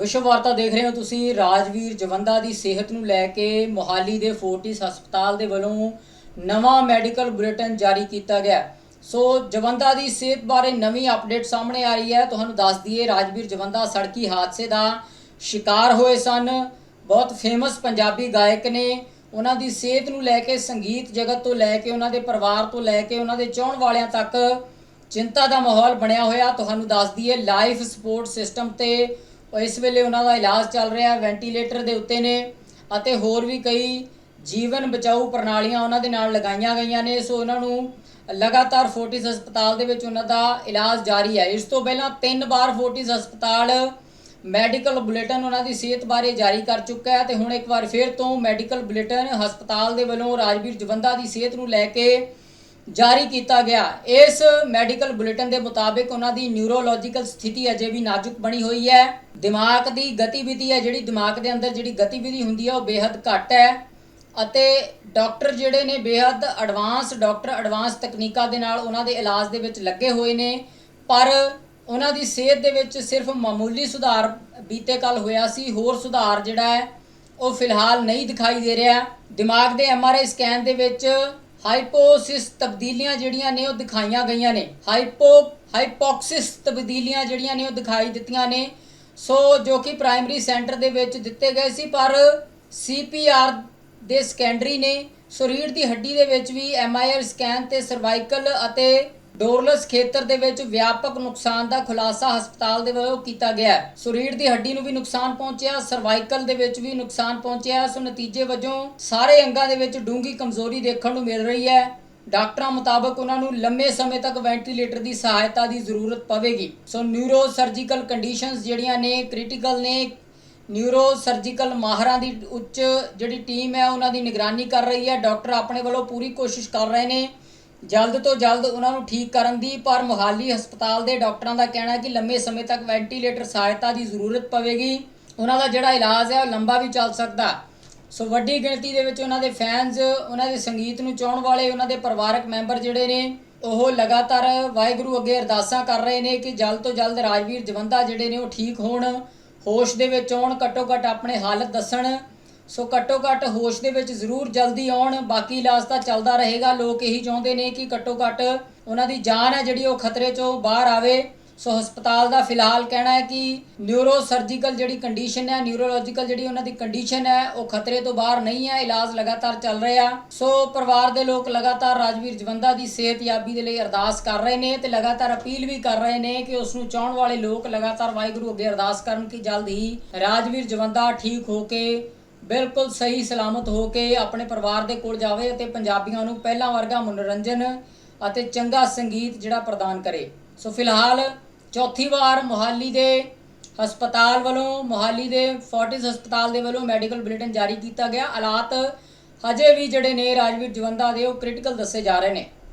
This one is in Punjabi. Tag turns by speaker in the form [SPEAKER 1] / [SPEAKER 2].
[SPEAKER 1] ਵਿਸ਼ਵ ਵਾਰਤਾ ਦੇਖ ਰਹੇ ਹੋ ਤੁਸੀਂ, ਰਾਜਵੀਰ ਜਵੰਦਾ ਦੀ ਸਿਹਤ ਨੂੰ ਲੈ ਕੇ ਮੋਹਾਲੀ ਦੇ ਫੋਰਟਿਸ ਹਸਪਤਾਲ ਦੇ ਵੱਲੋਂ ਨਵਾਂ ਮੈਡੀਕਲ ਬੁਲੇਟਿਨ ਜਾਰੀ ਕੀਤਾ ਗਿਆ। ਸੋ ਜਵੰਦਾ ਦੀ ਸਿਹਤ ਬਾਰੇ ਨਵੀਂ ਅਪਡੇਟ ਸਾਹਮਣੇ ਆ ਰਹੀ ਹੈ। ਤੁਹਾਨੂੰ ਦੱਸ ਦਈਏ, ਰਾਜਵੀਰ ਜਵੰਦਾ ਸੜਕੀ ਹਾਦਸੇ ਦਾ ਸ਼ਿਕਾਰ ਹੋਏ ਸਨ। ਬਹੁਤ ਫੇਮਸ ਪੰਜਾਬੀ ਗਾਇਕ ਨੇ ਉਹਨਾਂ ਦੀ ਸਿਹਤ ਨੂੰ ਲੈ ਕੇ, ਸੰਗੀਤ ਜਗਤ ਤੋਂ ਲੈ ਕੇ, ਉਹਨਾਂ ਦੇ ਪਰਿਵਾਰ ਤੋਂ ਲੈ ਕੇ, ਉਹਨਾਂ ਦੇ ਚਾਹਣ ਵਾਲਿਆਂ ਤੱਕ ਚਿੰਤਾ ਦਾ ਮਾਹੌਲ ਬਣਿਆ ਹੋਇਆ। ਤੁਹਾਨੂੰ ਦੱਸ ਦਈਏ ਲਾਈਫ ਸਪੋਰਟ ਸਿਸਟਮ ਤੇ ਇਸ ਵੇਲੇ ਉਹਨਾਂ ਦਾ ਇਲਾਜ ਚੱਲ ਰਿਹਾ ਵੈਂਟੀਲੇਟਰ ਦੇ ਉੱਤੇ ਨੇ ਅਤੇ ਹੋਰ ਵੀ ਕਈ ਜੀਵਨ ਬਚਾਊ ਪ੍ਰਣਾਲੀਆਂ ਉਹਨਾਂ ਦੇ ਨਾਲ ਲਗਾਈਆਂ ਗਈਆਂ ਨੇ। ਸੋ ਉਹਨਾਂ ਨੂੰ ਲਗਾਤਾਰ ਫੋਰਟਿਸ ਹਸਪਤਾਲ ਦੇ ਵਿੱਚ ਉਹਨਾਂ ਦਾ ਇਲਾਜ ਜਾਰੀ ਹੈ। ਇਸ ਤੋਂ ਪਹਿਲਾਂ ਤਿੰਨ ਵਾਰ ਫੋਰਟਿਸ ਹਸਪਤਾਲ ਮੈਡੀਕਲ ਬੁਲੇਟਿਨ ਉਹਨਾਂ ਦੀ ਸਿਹਤ ਬਾਰੇ ਜਾਰੀ ਕਰ ਚੁੱਕਾ ਹੈ ਤੇ ਹੁਣ ਇੱਕ ਵਾਰ ਫਿਰ ਤੋਂ ਮੈਡੀਕਲ ਬੁਲੇਟਿਨ ਹਸਪਤਾਲ ਦੇ ਵੱਲੋਂ ਰਾਜਵੀਰ ਜਵੰਦਾ ਦੀ ਸਿਹਤ ਨੂੰ ਲੈ ਕੇ ਜਾਰੀ ਕੀਤਾ ਗਿਆ। ਇਸ ਮੈਡੀਕਲ ਬੁਲੇਟਿਨ ਦੇ ਮੁਤਾਬਕ ਉਹਨਾਂ ਦੀ ਨਿਊਰੋਲੋਜੀਕਲ ਸਥਿਤੀ ਅਜੇ ਵੀ ਨਾਜ਼ੁਕ ਬਣੀ ਹੋਈ ਹੈ। ਦਿਮਾਗ ਦੀ ਗਤੀਵਿਧੀ ਹੈ ਜਿਹੜੀ ਦਿਮਾਗ ਦੇ ਅੰਦਰ ਜਿਹੜੀ ਗਤੀਵਿਧੀ ਹੁੰਦੀ ਹੈ ਉਹ ਬੇहद ਘੱਟ ਹੈ ਅਤੇ ਡਾਕਟਰ ਜਿਹੜੇ ਨੇ ਬੇहद ਐਡਵਾਂਸ ਡਾਕਟਰ ਐਡਵਾਂਸ ਤਕਨੀਕਾਂ ਦੇ ਨਾਲ ਉਹਨਾਂ ਦੇ ਇਲਾਜ ਦੇ ਵਿੱਚ ਲੱਗੇ ਹੋਏ ਨੇ। ਪਰ ਉਹਨਾਂ ਦੀ ਸਿਹਤ ਦੇ ਵਿੱਚ ਸਿਰਫ ਮਾਮੂਲੀ ਸੁਧਾਰ ਬੀਤੇ ਕੱਲ ਹੋਇਆ ਸੀ। ਹੋਰ ਸੁਧਾਰ ਜਿਹੜਾ ਹੈ ਉਹ ਫਿਲਹਾਲ ਨਹੀਂ ਦਿਖਾਈ ਦੇ ਰਿਹਾ। ਦਿਮਾਗ ਦੇ ਐੱਮ ਆਰ ਆਈ ਸਕੈਨ ਦੇ ਵਿੱਚ ਹਾਈਪੋਸਿਸ ਤਬਦੀਲੀਆਂ ਜਿਹੜੀਆਂ ਨੇ ਉਹ ਦਿਖਾਈਆਂ ਗਈਆਂ ਨੇ। ਹਾਈਪੋ, ਹਾਈਪੋਕਸਿਸ ਤਬਦੀਲੀਆਂ ਜਿਹੜੀਆਂ ਨੇ ਉਹ ਦਿਖਾਈ ਦਿੱਤੀਆਂ ਨੇ। ਸੋ ਜੋ ਕਿ ਪ੍ਰਾਇਮਰੀ ਸੈਂਟਰ ਦੇ ਵਿੱਚ ਦਿੱਤੇ ਗਏ ਸੀ, ਪਰ ਸੀਪੀਆਰ ਦੇ ਸੈਕੰਡਰੀ ਨੇ ਸੋ ਰੀੜ੍ਹ ਦੀ ਹੱਡੀ ਦੇ ਵਿੱਚ ਵੀ ਐਮਆਈਆਰ ਸਕੈਨ ਤੇ ਸਰਵਾਈਕਲ ਅਤੇ ਡੋਰਲਸ ਖੇਤਰ ਦੇ ਵਿੱਚ ਵਿਆਪਕ ਨੁਕਸਾਨ ਦਾ ਖੁਲਾਸਾ ਹਸਪਤਾਲ ਦੇ ਵੱਲੋਂ ਕੀਤਾ ਗਿਆ ਹੈ। ਸੋ ਦੀ ਹੱਡੀ ਨੂੰ ਵੀ ਨੁਕਸਾਨ ਪਹੁੰਚਿਆ, ਸਰਵਾਈਕਲ ਦੇ ਵਿੱਚ ਵੀ ਨੁਕਸਾਨ ਪਹੁੰਚਿਆ, ਸੋ ਨਤੀਜੇ ਵਜੋਂ ਸਾਰੇ ਅੰਗਾਂ ਦੇ ਵਿੱਚ ਡੂੰਘੀ ਕਮਜ਼ੋਰੀ ਦੇਖਣ ਨੂੰ ਮਿਲ ਰਹੀ ਹੈ। ਡਾਕਟਰਾਂ ਮੁਤਾਬਕ ਉਹਨਾਂ ਨੂੰ ਲੰਮੇ ਸਮੇਂ ਤੱਕ ਵੈਂਟੀਲੇਟਰ ਦੀ ਸਹਾਇਤਾ ਦੀ ਜ਼ਰੂਰਤ ਪਵੇਗੀ। ਸੋ ਨਿਊਰੋ ਸਰਜੀਕਲ ਕੰਡੀਸ਼ਨਸ ਜਿਹੜੀਆਂ ਨੇ ਕ੍ਰਿਟੀਕਲ ਨੇ ਨਿਊਰੋ ਸਰਜੀਕਲ ਮਾਹਰਾਂ ਦੀ ਉੱਚ ਜਿਹੜੀ ਟੀਮ ਹੈ, ਉਹਨਾਂ ਦੀ ਨਿਗਰਾਨੀ ਕਰ ਰਹੀ ਹੈ। ਡਾਕਟਰ ਆਪਣੇ ਵੱਲੋਂ ਪੂਰੀ ਕੋਸ਼ਿਸ਼ ਕਰ ਰਹੇ ਨੇ ਜਲਦ ਤੋਂ ਜਲਦ ਉਹਨਾਂ ਨੂੰ ਠੀਕ ਕਰਨ ਦੀ, ਪਰ ਮੁਹਾਲੀ ਹਸਪਤਾਲ ਦੇ ਡਾਕਟਰਾਂ ਦਾ ਕਹਿਣਾ ਹੈ ਕਿ ਲੰਮੇ ਸਮੇਂ ਤੱਕ ਵੈਂਟੀਲੇਟਰ ਸਹਾਇਤਾ ਦੀ ਜ਼ਰੂਰਤ ਪਵੇਗੀ। ਉਹਨਾਂ ਦਾ ਜਿਹੜਾ ਇਲਾਜ ਹੈ, ਉਹ ਲੰਬਾ ਵੀ ਚੱਲ ਸਕਦਾ ਸੋ ਵੱਡੀ ਗਿਣਤੀ ਦੇ ਵਿੱਚ ਉਹਨਾਂ ਦੇ ਫੈਨਸ ਉਹਨਾਂ ਦੇ ਸੰਗੀਤ ਨੂੰ ਚਾਹਣ ਵਾਲੇ, ਉਹਨਾਂ ਦੇ ਪਰਿਵਾਰਕ ਮੈਂਬਰ ਜਿਹੜੇ ਨੇ, ਉਹ ਲਗਾਤਾਰ ਵਾਹਿਗੁਰੂ ਅੱਗੇ ਅਰਦਾਸਾਂ ਕਰ ਰਹੇ ਨੇ ਕਿ ਜਲਦ ਤੋਂ ਜਲਦ ਰਾਜਵੀਰ ਜਵੰਦਾ ਜਿਹੜੇ ਨੇ, ਉਹ ਠੀਕ ਹੋਣ, ਹੋਸ਼ ਦੇ ਵਿੱਚ ਆਉਣ ਘੱਟੋ ਘੱਟ ਆਪਣੇ ਹਾਲਤ ਦੱਸਣ। ਸੋ ਘੱਟੋ ਘੱਟ ਹੋਸ਼ ਦੇ ਵਿੱਚ ਜ਼ਰੂਰ ਜਲਦੀ ਆਉਣ। ਬਾਕੀ ਇਲਾਜ ਤਾਂ ਚੱਲਦਾ ਰਹੇਗਾ। ਲੋਕ ਇਹੀ ਚਾਹੁੰਦੇ ਨੇ ਕਿ ਘੱਟੋ ਘੱਟ ਉਹਨਾਂ ਦੀ ਜਾਨ ਹੈ ਜਿਹੜੀ ਉਹ ਖਤਰੇ ਚੋਂ ਬਾਹਰ ਆਵੇ। ਸੋ ਹਸਪਤਾਲ ਦਾ ਫਿਲਹਾਲ ਕਹਿਣਾ ਹੈ ਕਿ ਨਿਊਰੋ ਸਰਜੀਕਲ ਜਿਹੜੀ ਕੰਡੀਸ਼ਨ ਹੈ ਨਿਊਰੋਲੋਜੀਕਲ ਜਿਹੜੀ ਉਹਨਾਂ ਦੀ ਕੰਡੀਸ਼ਨ ਹੈ, ਉਹ ਖਤਰੇ ਤੋਂ ਬਾਹਰ ਨਹੀਂ ਹੈ। ਇਲਾਜ ਲਗਾਤਾਰ ਚੱਲ ਰਿਹਾ। ਸੋ ਪਰਿਵਾਰ ਦੇ ਲੋਕ ਲਗਾਤਾਰ ਰਾਜਵੀਰ ਜਵੰਦਾ ਦੀ ਸਿਹਤਯਾਬੀ ਦੇ ਲਈ ਅਰਦਾਸ ਕਰ ਰਹੇ ਨੇ ਤੇ ਲਗਾਤਾਰ ਅਪੀਲ ਵੀ ਕਰ ਰਹੇ ਨੇ ਕਿ ਉਸ ਨੂੰ ਚਾਹਣ ਵਾਲੇ ਲੋਕ ਲਗਾਤਾਰ ਵਾਹਿਗੁਰੂ ਅੱਗੇ ਅਰਦਾਸ ਕਰਨ ਕਿ ਜਲਦ ਹੀ ਰਾਜਵੀਰ ਜਵੰਦਾ ਠੀਕ ਹੋ ਕੇ ਬਿਲਕੁਲ ਸਹੀ ਸਲਾਮਤ ਹੋ ਕੇ ਆਪਣੇ ਪਰਿਵਾਰ ਦੇ ਕੋਲ ਜਾਵੇ ਅਤੇ ਪੰਜਾਬੀਆਂ ਨੂੰ ਪਹਿਲਾਂ ਵਰਗਾ ਮਨੋਰੰਜਨ ਅਤੇ ਚੰਗਾ ਸੰਗੀਤ ਜਿਹੜਾ ਪ੍ਰਦਾਨ ਕਰੇ। ਸੋ ਫਿਲਹਾਲ ਚੌਥੀ ਵਾਰ ਮੁਹਾਲੀ ਦੇ ਹਸਪਤਾਲ ਵੱਲੋਂ, ਮੁਹਾਲੀ ਦੇ ਫੋਰਟਿਸ ਹਸਪਤਾਲ ਦੇ ਵੱਲੋਂ ਮੈਡੀਕਲ ਬੁਲੇਟਿਨ ਜਾਰੀ ਕੀਤਾ ਗਿਆ। ਹਾਲਾਤ ਹਜੇ ਵੀ ਜਿਹੜੇ ਨੇ ਰਾਜਵੀਰ ਜਵੰਦਾ ਦੇ, ਉਹ ਕ੍ਰਿਟੀਕਲ ਦੱਸੇ ਜਾ ਰਹੇ ਨੇ।